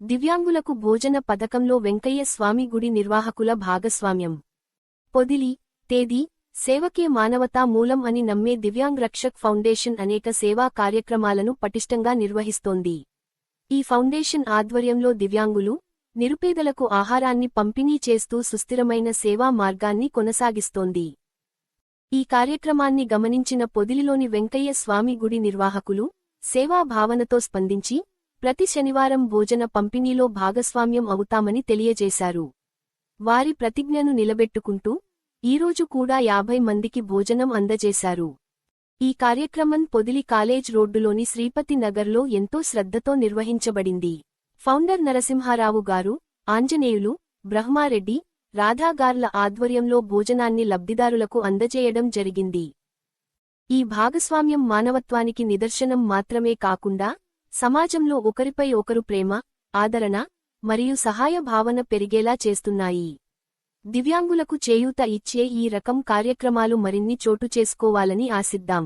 దివ్యాంగులకు భోజన పథకంలో వెంకయ్య స్వామి గుడి నిర్వాహకుల భాగస్వామ్యం. పొదిలి తేదీ సేవకే మానవతా మూలం అని నమ్మే దివ్యాంగ్ రక్షక్ ఫౌండేషన్ అనేక సేవా కార్యక్రమాలను పటిష్టంగా నిర్వహిస్తోంది. ఈ ఫౌండేషన్ ఆధ్వర్యంలో దివ్యాంగులు నిరుపేదలకు ఆహారాన్ని పంపిణీ చేస్తూ సుస్థిరమైన సేవా మార్గాన్ని కొనసాగిస్తోంది. ఈ కార్యక్రమాన్ని గమనించిన పొదిలిలోని వెంకయ్య స్వామి గుడి నిర్వాహకులు సేవా భావనతో స్పందించి ప్రతి శనివారం భోజన పంపిణీలో భాగస్వామ్యం అవుతామని తెలియజేశారు. వారి ప్రతిజ్ఞను నిలబెట్టుకుంటూ ఈరోజు కూడా యాభై మందికి భోజనం అందజేశారు. ఈ కార్యక్రమం పొదిలి కాలేజ్ రోడ్డులోని శ్రీపతి నగర్లో ఎంతో శ్రద్ధతో నిర్వహించబడింది. ఫౌండర్ నరసింహారావు గారు ఆంజనేయులు బ్రహ్మారెడ్డి రాధాగార్ల ఆధ్వర్యంలో భోజనాన్ని లబ్ధిదారులకు అందజేయడం జరిగింది. ఈ భాగస్వామ్యం మానవత్వానికి నిదర్శనం మాత్రమే కాకుండా సమాజంలో ఒకరిపై ఒకరు ప్రేమ ఆదరణ మరియు సహాయ భావన పెరిగేలా చేస్తున్నాయి. దివ్యాంగులకు చేయూత ఇచ్చే ఈ రకం కార్యక్రమాలు మరిన్ని చోటు చేసుకోవాలని ఆశిద్దాం.